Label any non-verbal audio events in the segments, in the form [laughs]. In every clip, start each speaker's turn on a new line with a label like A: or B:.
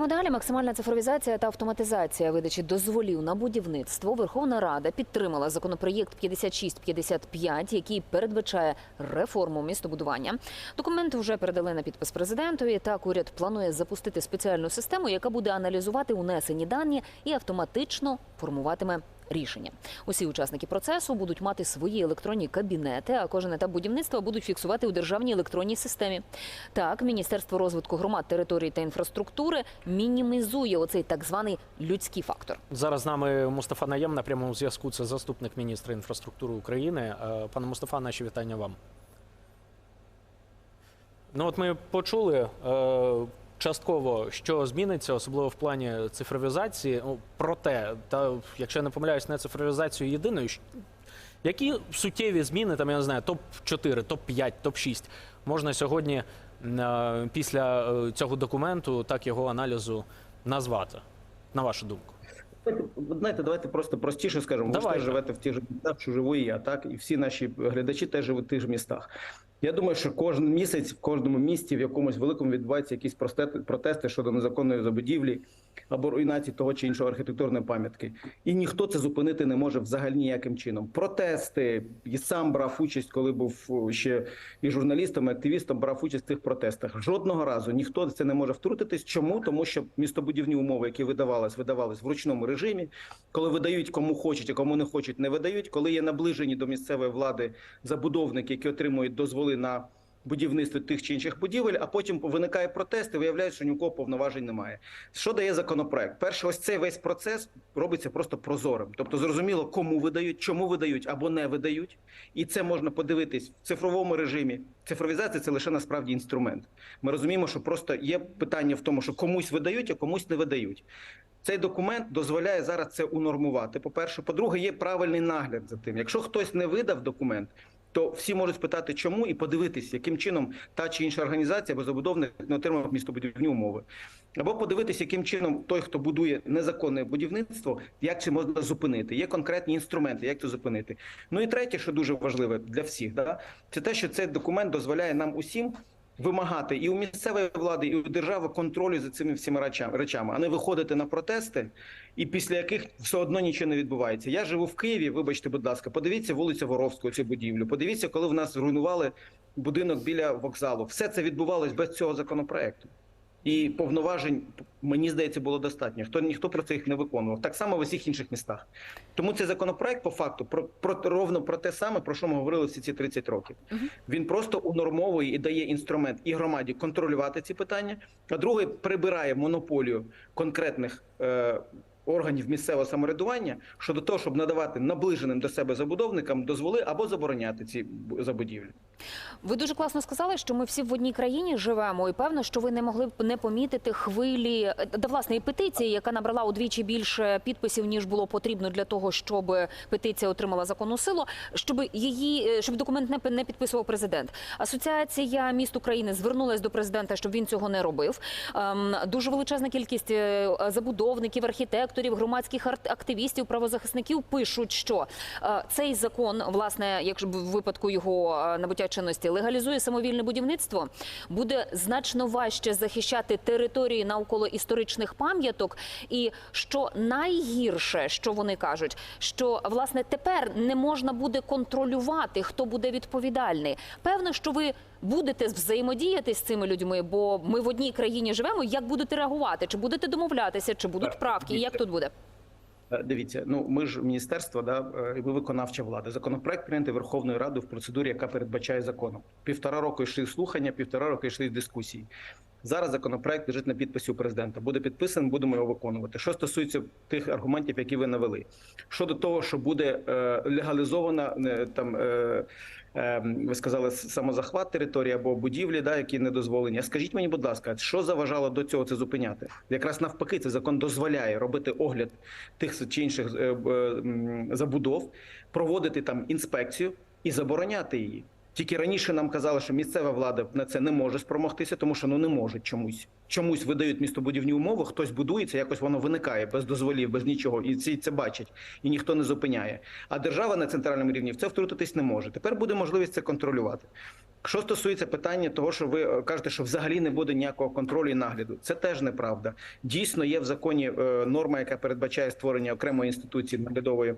A: Йдемо далі. Максимальна цифровізація та автоматизація видачі дозволів на будівництво. Верховна Рада підтримала законопроєкт 5655, який передбачає реформу містобудування. Документ вже передали на підпис президентові. Так уряд планує запустити спеціальну систему, яка буде аналізувати унесені дані і автоматично формуватиме. Рішення усі учасники процесу будуть мати свої електронні кабінети, а кожен етап будівництва будуть фіксувати у державній електронній системі. Так, Міністерство розвитку громад, територій та інфраструктури мінімізує оцей так званий людський фактор.
B: Зараз з нами Мустафа Наєм на прямому зв'язку. Це заступник міністра інфраструктури України. Е, Пане Мустафа, наші вітання вам. Ну от ми почули е, частково, що зміниться, особливо в плані цифровізації. Ну, проте, та якщо я не помиляюсь, не цифровізацію єдиною. Які суттєві зміни, там я не знаю, топ 4 топ 5 топ 6 можна сьогодні е, після е, цього документу, так його аналізу назвати, на вашу думку?
C: Знаєте, давайте просто простіше скажемо. Ви ж теж живете в тих же містах, що живу і я, так? І всі наші глядачі теж живуть в тих же містах. Я думаю, що кожен місяць в кожному місті в якомусь великому відбуваються якісь протести щодо незаконної забудівлі або руйнації того чи іншого архітектурної пам'ятки. І ніхто це зупинити не може взагалі ніяким чином. Протести і сам брав участь, коли був ще і журналістом, і активістом брав участь в цих протестах. Жодного разу ніхто це не може втрутитись. Чому? Тому що містобудівні умови, які видавались, видавались в ручному режимі, коли видають кому хочуть, а кому не хочуть, не видають. Коли є наближені до місцевої влади забудовники, які отримують дозволи на будівництво тих чи інших будівель, а потім виникає протест і виявляється, що ні у кого повноважень немає. Що дає законопроект? Перше, ось цей весь процес робиться просто прозорим. Тобто зрозуміло, кому видають, чому видають або не видають, і це можна подивитись в цифровому режимі. Цифровізація це лише насправді інструмент. Ми розуміємо, що просто є питання в тому, що комусь видають, а комусь не видають. Цей документ дозволяє зараз це унормувати. По перше, по-друге, є правильний нагляд за тим. Якщо хтось не видав документ, то всі можуть спитати, чому, і подивитись, яким чином та чи інша організація або забудовник не отримав містобудівні умови. Або подивитись, яким чином той, хто будує незаконне будівництво, як це можна зупинити. Є конкретні інструменти, як це зупинити. Ну і третє, що дуже важливе для всіх, да, це те, що цей документ дозволяє нам усім. Вимагати і у місцевої влади, і у держави контролю за цими всіма речами, а не виходити на протести, і після яких все одно нічого не відбувається. Я живу в Києві. Вибачте, будь ласка, подивіться вулицю Воровського, цю будівлю. Подивіться, коли в нас зруйнували будинок біля вокзалу. Все це відбувалось без цього законопроекту. І повноважень мені здається було достатньо. Хто ніхто про це їх не виконував. Так само в усіх інших містах. Тому цей законопроект по факту про, про ровно про те саме, про що ми говорили всі ці 30 років. Він просто унормовує і дає інструмент і громаді контролювати ці питання. А другий прибирає монополію конкретних е, органів місцевого самоврядування щодо того, щоб надавати наближеним до себе забудовникам дозволи або забороняти ці бу- забудівлі.
A: Ви дуже класно сказали, що ми всі в одній країні живемо, і певно, що ви не могли б не помітити хвилі е, да, власне і петиції, яка набрала удвічі більше підписів ніж було потрібно для того, щоб петиція отримала законну силу, щоб її е, щоб документ не підписував президент. Асоціація міст України звернулась до президента, щоб він цього не робив. Ем, Дуже величезна кількість е, забудовників, архітекторів, громадських арт- активістів, правозахисників пишуть, що е, цей закон, власне, якщо в випадку його е, набуття чинності легалізує самовільне будівництво, буде значно важче захищати території навколо історичних пам'яток. І що найгірше, що вони кажуть, що власне тепер не можна буде контролювати, хто буде відповідальний. Певно, що ви будете взаємодіяти з цими людьми, бо ми в одній країні живемо. Як будете реагувати? Чи будете домовлятися, чи будуть
C: Так,
A: правки? І Як тут буде?
C: Е, Дивіться, ну ми ж міністерство, да е, і ви виконавча влада. Законопроект прийнятий Верховною Радою в процедурі, яка передбачає законом. Півтора року йшли слухання, півтора року йшли дискусії. Зараз законопроект лежить на підписі у президента. Буде підписаний, будемо його виконувати. Що стосується тих аргументів, які ви навели, щодо того, що буде е, легалізована е, там. Е, ви сказали самозахват території або будівлі, да, які не дозволені. А Скажіть мені, будь ласка, що заважало до цього це зупиняти? Якраз навпаки, цей закон дозволяє робити огляд тих чи інших забудов, проводити там інспекцію і забороняти її. Тільки раніше нам казали, що місцева влада на це не може спромогтися, тому що ну не можуть чомусь. Чомусь видають містобудівні умови, хтось будується, якось воно виникає без дозволів, без нічого, і ці це бачать, і ніхто не зупиняє. А держава на центральному рівні в це втрутитись не може. Тепер буде можливість це контролювати. Що стосується питання того, що ви е, кажете, що взагалі не буде ніякого контролю і нагляду, це теж неправда. Дійсно, є в законі е, норма, яка передбачає створення окремої інституції наглядової.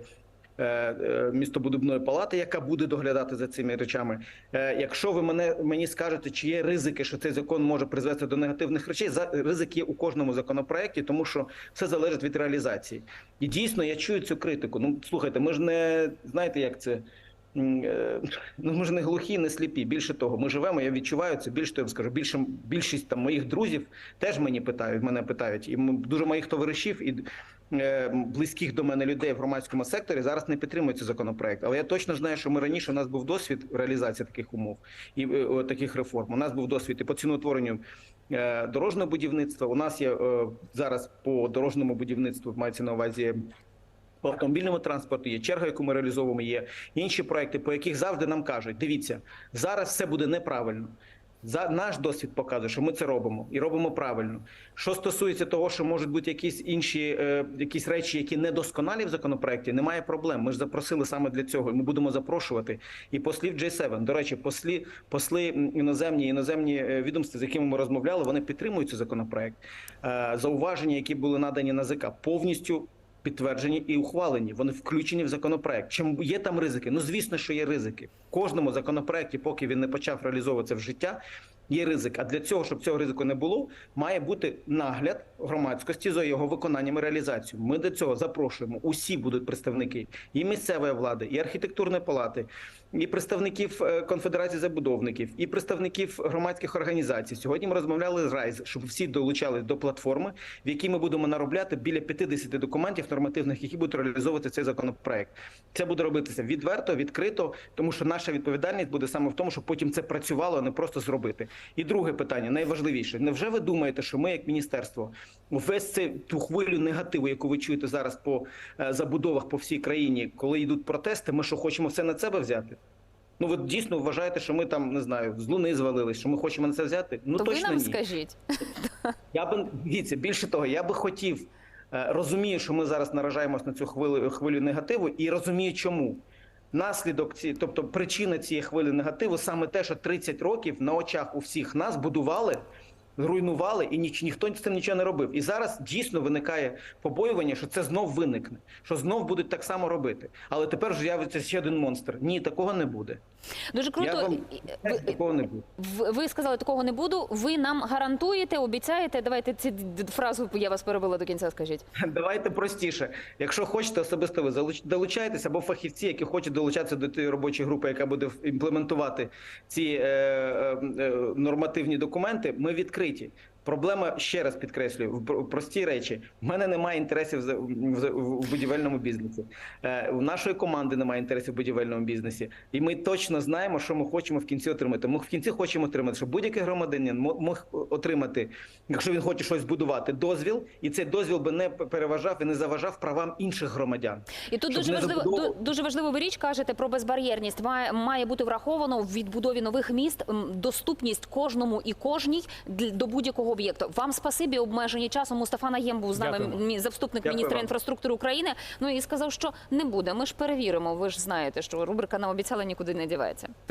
C: Е, е, Містобудівної палати, яка буде доглядати за цими речами. Е, Якщо ви мене мені скажете, чи є ризики, що цей закон може призвести до негативних речей, ризик є у кожному законопроекті, тому що все залежить від реалізації. І дійсно я чую цю критику. Ну слухайте, ми ж не знаєте, як це. Ну, ми ж не глухі, не сліпі. Більше того, ми живемо. Я відчуваю це. Більше того, я скажу, більше більшість там моїх друзів теж мені питають. Мене питають, і дуже моїх товаришів і близьких до мене людей в громадському секторі зараз не підтримують цей законопроект. Але я точно знаю, що ми раніше у нас був досвід реалізації таких умов і е, таких реформ. У нас був досвід і по ціноутворенню е, дорожнього будівництва. У нас є е, зараз по дорожньому будівництву мається на увазі. По автомобільному транспорту є черга, яку ми реалізовуємо. Є інші проекти, по яких завжди нам кажуть: дивіться, зараз все буде неправильно. За наш досвід показує, що ми це робимо і робимо правильно. Що стосується того, що можуть бути якісь інші е, якісь речі, які недосконалі в законопроекті, немає проблем. Ми ж запросили саме для цього. Ми будемо запрошувати і послів J7. До речі, послі посли іноземні іноземні е, відомства, з якими ми розмовляли, вони підтримують цей законопроект. Е, зауваження, які були надані НАЗК, повністю підтверджені і ухвалені. Вони включені в законопроект. Чим є там ризики? Ну звісно, що є ризики. В кожному законопроекті, поки він не почав реалізовуватися в життя, є ризик. А для цього, щоб цього ризику не було, має бути нагляд громадськості за його виконанням і реалізацією. Ми до цього запрошуємо. Усі будуть представники і місцевої влади, і архітектурної палати, і представників е, конфедерації забудовників, і представників громадських організацій. Сьогодні ми розмовляли з Райз, щоб всі долучались до платформи, в якій ми будемо наробляти біля 50 документів нормативних, які будуть реалізовувати цей законопроект. Це буде робитися відверто, відкрито, тому що наша відповідальність буде саме в тому, щоб потім це працювало, а не просто зробити. І друге питання, найважливіше: невже ви думаєте, що ми, як міністерство, весь цей ту хвилю негативу, яку ви чуєте зараз по е, забудовах по всій країні, коли йдуть протести, ми що хочемо все на себе взяти? Ну ви дійсно вважаєте, що ми там не знаю з луни звалились, що ми хочемо на це взяти? Ну
A: То ви
C: точно
A: нам
C: ні.
A: скажіть. [laughs]
C: Я би дивіться, більше того, я би хотів е, розумію, що ми зараз наражаємось на цю хвилю хвилю негативу, і розумію, чому. Наслідок ці, тобто причина цієї хвилі негативу саме те, що 30 років на очах у всіх нас будували, руйнували, і ніч, ніхто з цим нічого не робив. І зараз дійсно виникає побоювання, що це знов виникне, що знов будуть так само робити. Але тепер з'явиться ще один монстр. Ні, такого не буде.
A: Дуже
C: Я
A: круто.
C: вам
A: Ви-
C: буде.
A: Ви сказали, такого не буду. Ви нам гарантуєте, обіцяєте. Давайте ці фразу я вас перебила до кінця. Скажіть.
C: Давайте простіше. Якщо хочете особисто ви долучайтеся, або фахівці, які хочуть долучатися до тієї робочої групи, яка буде імплементувати ці е, е, е, нормативні документи, ми відкриті. Проблема ще раз підкреслюю в прості речі. У мене немає інтересів в, будівельному бізнесі. Е, у нашої команди немає інтересів в будівельному бізнесі, і ми точно знаємо, що ми хочемо в кінці отримати. Ми в кінці хочемо отримати, щоб будь-який громадянин мог отримати, якщо він хоче щось будувати, дозвіл, і цей дозвіл би не переважав і не заважав правам інших громадян.
A: І тут дуже важливо
C: забудову-
A: дуже важливу ви річ кажете про безбар'єрність. Має має бути враховано в відбудові нових міст доступність кожному і кожній до будь-якого об'єкту. Вам спасибі обмежені часом. Мустафа Наєм був з нами Дякую. заступник
C: Дякую
A: міністра
C: вам.
A: інфраструктури України. Ну і сказав, що не буде. Ми ж перевіримо. Ви ж знаєте, що рубрика нам обіцяла нікуди не дівається.